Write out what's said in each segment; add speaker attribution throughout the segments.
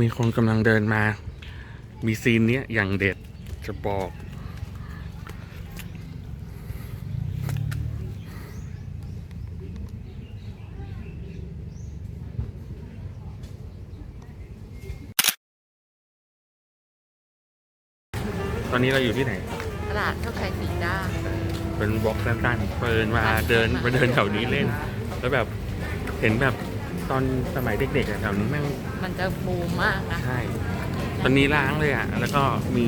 Speaker 1: มีคนกำลังเดินมา มีซีนเนี้ยอย่างเด็ดจะบอก ตอนนี้เราอยู่ที่ไหน
Speaker 2: ตลาดโชคชัยสีด้า
Speaker 1: เป็นบล็อกสั้นๆเปินมาเดินมาเดินแถวนี้เล่น แล้วแบบเห็นแบบ ตอนสมัยเด็กๆอะแถวนี้แม่ง
Speaker 2: มันจะบูมมากนะ
Speaker 1: ใช่ ตอนนี้ล้างเลยอะ แล้วก็มี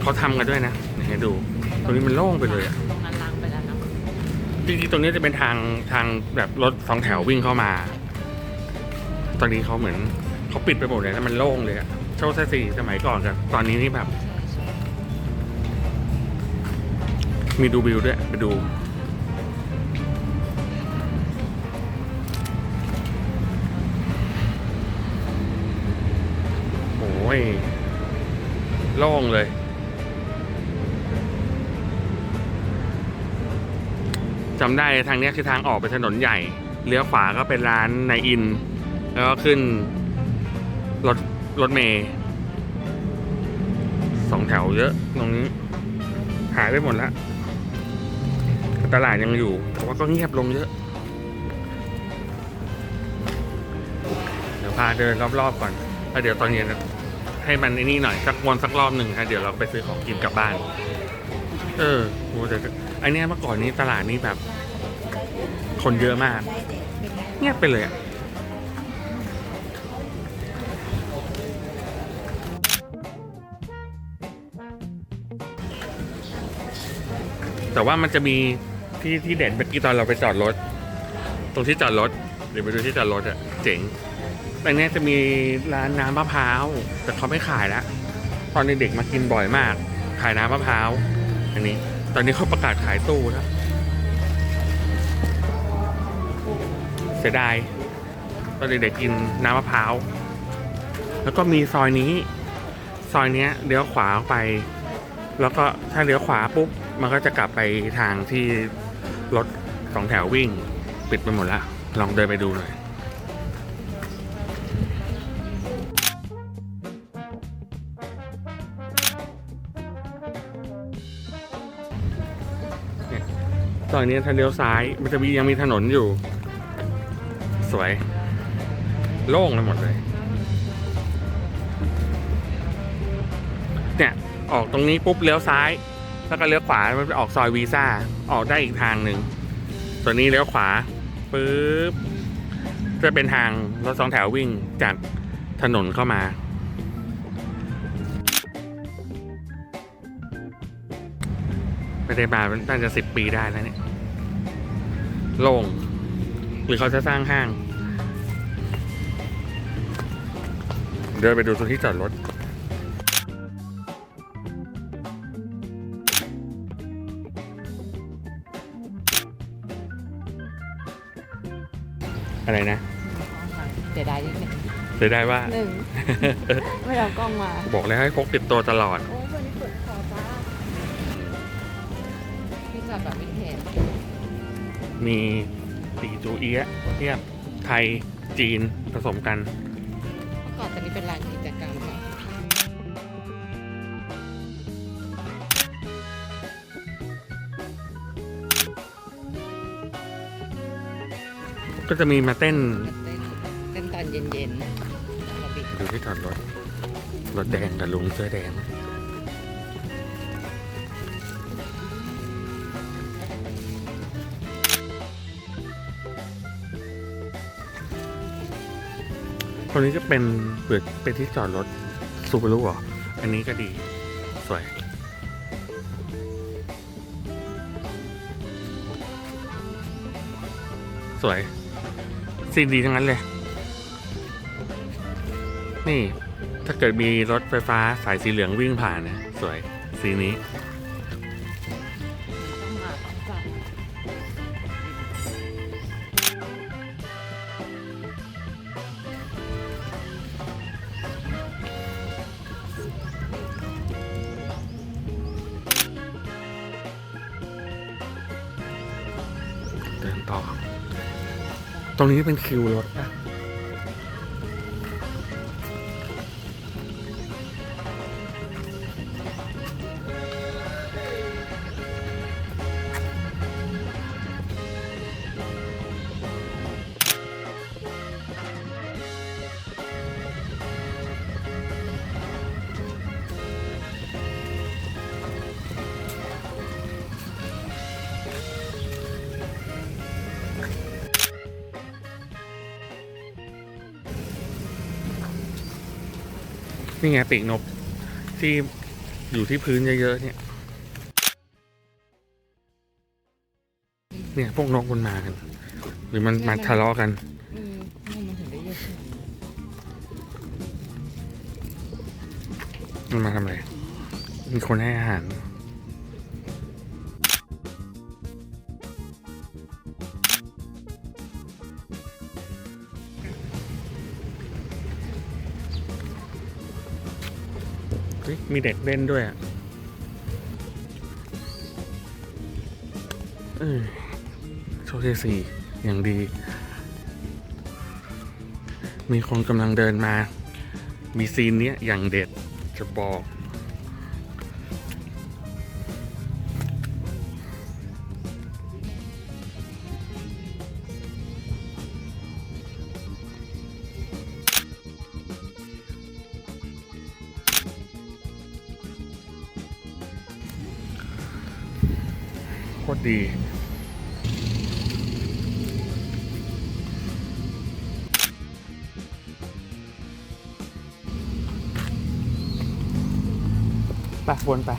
Speaker 1: เขาทำกันด้วยนะให้ดู ตรงนี้มันโล่งไปเลยอะ
Speaker 2: ตรงนั้นล้างไปแล้วเนาะ
Speaker 1: จริงๆตรงนี้จะเป็นทางทางแบบรถสองแถววิ่งเข้ามา ตอนนี้เขาเหมือนเขาปิดไปหมดเลยแล้วมันโล่งเลยอะโชคชัยสี่สมัยก่อนกับตอนนี้นี่แบบ
Speaker 2: ใช่ใช่
Speaker 1: มีดูวิวด้วยไปดู ยโล่งเลย จำได้ทางนี้คือทางออกไปถนนใหญ่ เลี้ยวขวาก็เป็นร้านนายอิน แล้วก็ขึ้น รถ รถเมย์สองแถวเยอะ ตรงนี้ หายไปหมดแล้ว ตลาดยังอยู่ แต่ว่าก็เงียบลงเยอะ เดี๋ยวพาเดินรอบๆก่อนแล้วเดี๋ยวตอนเย็น ให้มันไอ้นี่หน่อยสักวนสักรอบหนึ่งครับเดี๋ยวเราไปซื้อของกินกลับบ้าน เออโหแต่อันเนี้ยเมื่อก่อนนี้ตลาดนี้แบบ คนเยอะมาก เงียบไปเลยอะแต่ว่ามันจะมีที่ที่เด่นเมื่อกี้ตอนเราไปจอดรถ ตรงที่จอดรถเดี๋ยวไปดูที่จอดรถอะเจ๋ง ต่เนี้จะมีร้านน้ำมะพร้าว แต่เขาไม่ขายแล้วตอนเด็กๆมากินบ่อยมาก ขายน้ำมะพร้าวอันนี้ ตอนนี้เขาประกาศขายตู้แล้วเสียดายตอนเด็กๆกินน้ำมะพร้าว แล้วก็มีซอยนี้ ซอยเนี้ยเลี้ยวขวาออกไป แล้วก็ถ้าเลี้ยวขวาปุ๊บมันก็จะกลับไปทางที่รถสองแถววิ่ง ปิดไปหมดละลองเดินไปดูหน่อย ซอยนี้ถ้าเลี้ยวซ้าย มันจะมียังมีถนนอยู่ สวย โล่งไปหมดเลย เนี่ย ออกตรงนี้ปุ๊บเลี้ยวซ้าย แล้วก็เลี้ยวขวา มันไปออกซอยวีซ่า ออกได้อีกทางหนึ่งส่วนนี้เลี้ยวขวาปุ๊บจะเป็นทางรถสองแถววิ่งจากถนนเข้ามา ไม่ได้มาน่าจะสิบปีได้แล้วเนี่ย โล่ง หรือเขาจะสร้างห้าง เดินไปดูตรงที่จอดรถอะไรนะ
Speaker 2: เสียดายนิดนึง
Speaker 1: เสียดายว่า
Speaker 2: หนึ่ง ไม่เอากล้องมา
Speaker 1: บอกแล้วให้พกติดตัวตลอด
Speaker 2: โอ้ยวันนี้เปิด จ้าที่จอดแบบวินเทจ
Speaker 1: มีสีจูเอียะเทียบไทยจีนผสมกัน
Speaker 2: เมื่อก่อนตอนนี้เป็นร้านกิจกรรมค่ะ
Speaker 1: ก็จะมีมาเต้น
Speaker 2: เต้นเต้นตอนเย็นๆเราปิด
Speaker 1: ดูที่จอดรถรถแดงกับลุงเสื้อแดง คนนี้จะเป็นเปิดเป็นที่จอดรถซูเปอร์ลูเหรอ อันนี้ก็ดี สวย สวยซีดีทั้งนั้นเลย นี่ ถ้าเกิดมีรถไฟฟ้าสายสีเหลืองวิ่งผ่านนะ สวย สีนี้
Speaker 2: ต่อ ต
Speaker 1: รงนี้เป็นคิวรถนะ นี่ไงปีกนกที่อยู่ที่พื้นเยอะๆเนี่ย เนี่ยพวกนกมันมากัน หรือมันมาทะเลาะกัน
Speaker 2: อืมนี่มันถึงได้เยอะขนาดนี้
Speaker 1: มันมาทำอะไร มีคนให้อาหาร มีเด็กเล่นด้วยอะโชคที่สี่อย่างดี มีคนกำลังเดินมา มีซีนเนี้ยอย่างเด็ดจะบอก ตรดี ไปวนไป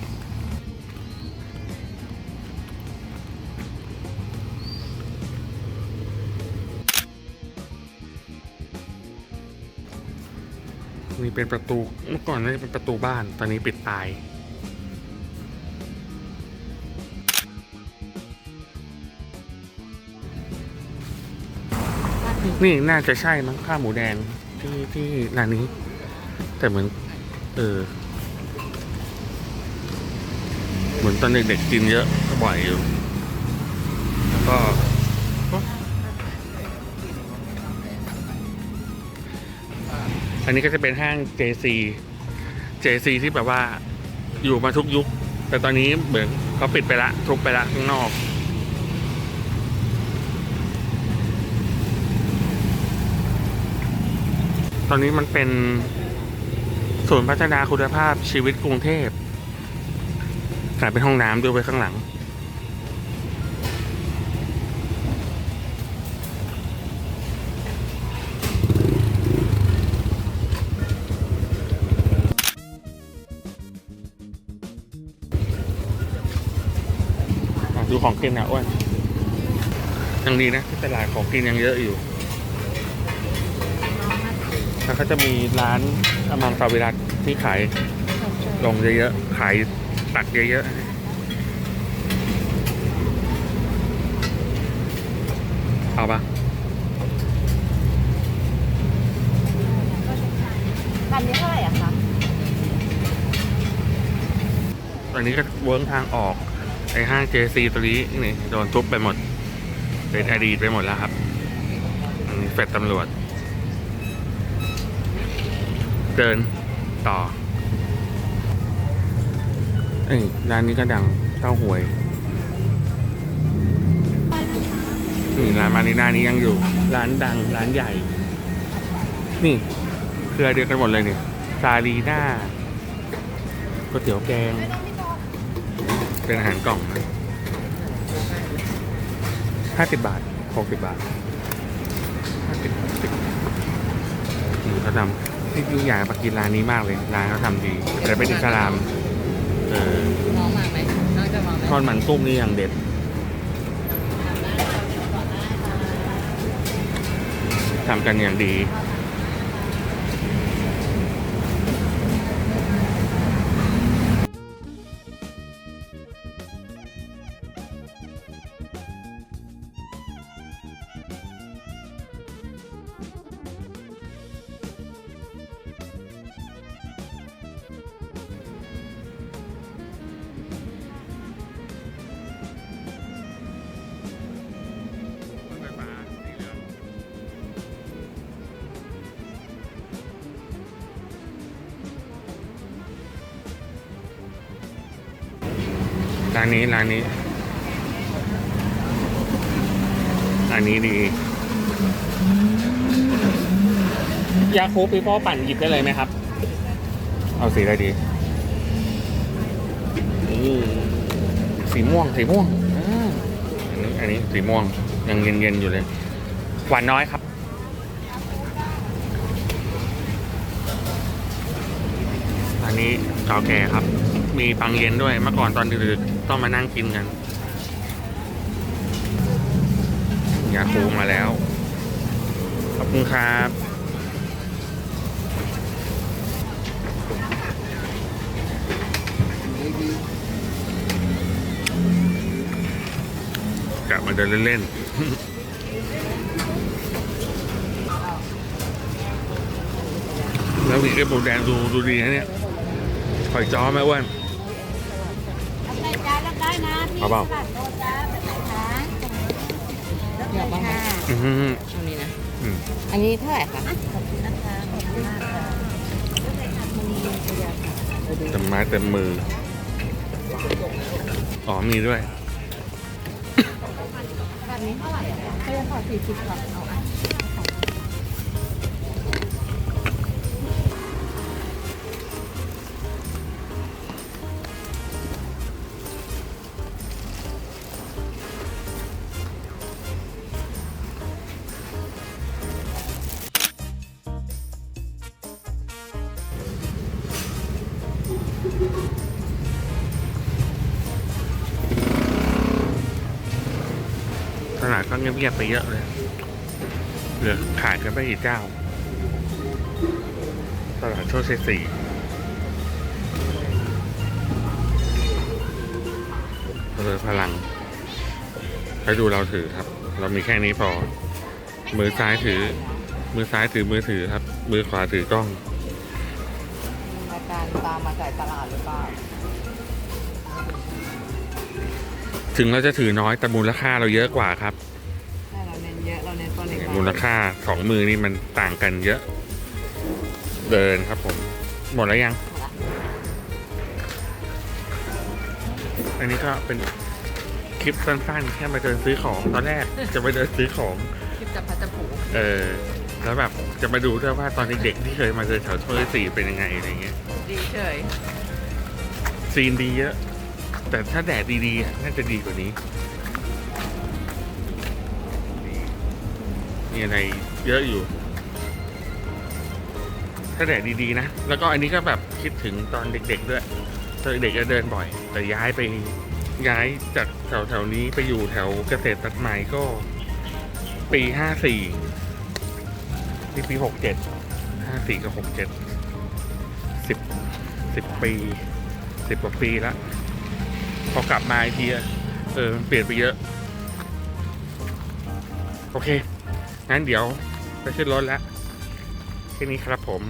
Speaker 1: นี่เป็นประตูเมื่อก่อนนี่เป็นประตูบ้าน ตอนนี้ปิดตาย นี่น่าจะใช่มั้งข้าวหมูแดงที่ที่ร้านนี้ แต่เหมือน เออ เหมือนตอนเด็กๆกินเยอะก็บ่อยอยู่ แล้วก็อันนี้ก็จะเป็นห้าง JC JC ที่แบบว่าอยู่มาทุกยุค แต่ตอนนี้เหมือนเขาปิดไปละ ทุบไปละข้างนอก ต อนนี้มันเป็นศูนย์พัฒนาคุณภาพชีวิตกรุงเทพกลายเป็นห้องน้ำด้วยไว้ข้างหลัง ดูของกินนะอ้วนยังดีนะที่ตลาดของกินยังเยอะอยู่ แล้วก็จะมีร้านอมังสวิรัตที่ขายลงเยอะๆ ขายตักเยอะๆ เอาปะ
Speaker 2: ลำนี้เท่าไหร่อะคะ
Speaker 1: ตอนนี้ก็เวิร์กทางออก ไอห้าง JC ตัวนี้นี่โดนทุบไปหมด เป็นอดีตไปหมดแล้วครับอันนี้เฟดตำรวจ เดินต่อเอ้ยร้านนี้ก็ดังเต้าหวยนี่ร้านมานีนานี้ยังอยู่ ร้านดังร้านใหญ่ นี่เครือเดียวกันหมดเลยเนี่ยซาลีน่าก๋วยเตี๋ยวแกง เป็นอาหารกล่องนะห้าสิบบาทหกสิบบาทห้าสิบสิบนี่เขาทำ ที่ยูอยากมากินร้านนี้มากเลย ร้านเขาทำดี แต่เป็นอิสลาม เออ
Speaker 2: น้องมาไหมน้องจะมาไหม
Speaker 1: ทอดมันกุ้งนี่อย่างเด็ด ทำกันอย่างดี ร้านนี้ร้านนี้ร้านนี้ดี ยาคูปีโป้ปั่นหยิบได้เลยไหมครับ เอาสีอะไรดีนี่สีม่วง สีม่วงอ่าอันนี้อันนี้สีม่วงยังเย็นๆอยู่เลย หวานน้อยครับานนี้เก่าแก่ครับ มีปังเย็นด้วยเมื่อก่อนตอนดึกๆต้องมานั่งกินกันยาคูมาแล้ว ขอบคุณครับกลับมาเดินเล่นๆแล้วมีไอ้หมูแดงดูดูดีนะเนี่ยหอยจ้อไหมอ้วน เอาเปล่า
Speaker 3: บัตรโทรจ้าเป็นไหนคะรับ
Speaker 2: เดี๋ยว
Speaker 3: ได้
Speaker 2: บ้าง
Speaker 3: ค่ะ
Speaker 1: อื้อหือ
Speaker 2: ช่วงนี้นะ
Speaker 1: อืม
Speaker 2: อันนี้เท่าไหร่คะ
Speaker 3: ขอบคุณนะคะขอบคุณมากค่ะรับได้ค่ะมันมีตัวอย่างค่ะ
Speaker 1: เต็มไม้เต็มมือ อ๋อมีด้วย
Speaker 3: แบบนี้เท่าไหร่อะเขาจะขอสี่สิบก่อนเอา
Speaker 1: ตลาดก็เงียบๆไปเยอะเลย เหลือขายกันไปอีกเจ้า ตลาดโชคชัยสี่เลยพลังไปดูเราถือครับ เรามีแค่นี้พอ มือซ้ายถือ มือซ้ายถือมือถือครับ มือขวาถือกล้อง
Speaker 2: การตามมาจ่ายตลาดหรือเปล่า
Speaker 1: ถึงเราจะถือน้อยแต่มูลค่าเราเยอะกว่าครับ
Speaker 2: ใช่เราเน้นเยอะเราเน้นปริมาณ
Speaker 1: มูลค่าสองมือนี่มันต่างกันเยอะ เดินครับผม หมดแล้วยัง อันนี้ก็เป็นคลิปสั้นๆแค่มาเดินซื้อของตอนแรกจะไปเดินซื้อของ
Speaker 2: คลิปจับพัดจับผู
Speaker 1: เออ แล้วแบบจะมาดูด้วยว่าตอนเด็กๆที่เคยมาเดินแถวโชยสี่เป็นยังไงอะไรเงี้ย
Speaker 2: ดีเฉย
Speaker 1: ซีนดีเยอะ แต่ถ้าแดดดีๆอะน่าจะดีกว่านี้ นี่มีอะไรเยอะอยู่ ถ้าแดดดีๆนะ แล้วก็อันนี้ก็แบบคิดถึงตอนเด็กๆด้วยตอนเด็กก็เดินบ่อย แต่ย้ายไปย้ายจากแถวแถวๆนี้ไปอยู่แถวเกษตรตัดใหม่ก็ ปีห้าสี่นี่ปีหกเจ็ดห้าสี่กับหกเจ็ด สิบสิบปีสิบกว่าปีละพอกลับมาอีกทีเออมันเปลี่ยนไปเยอะ โอเค งั้นเดี๋ยวไปขึ้นรถแล้วแค่นี้ครับผม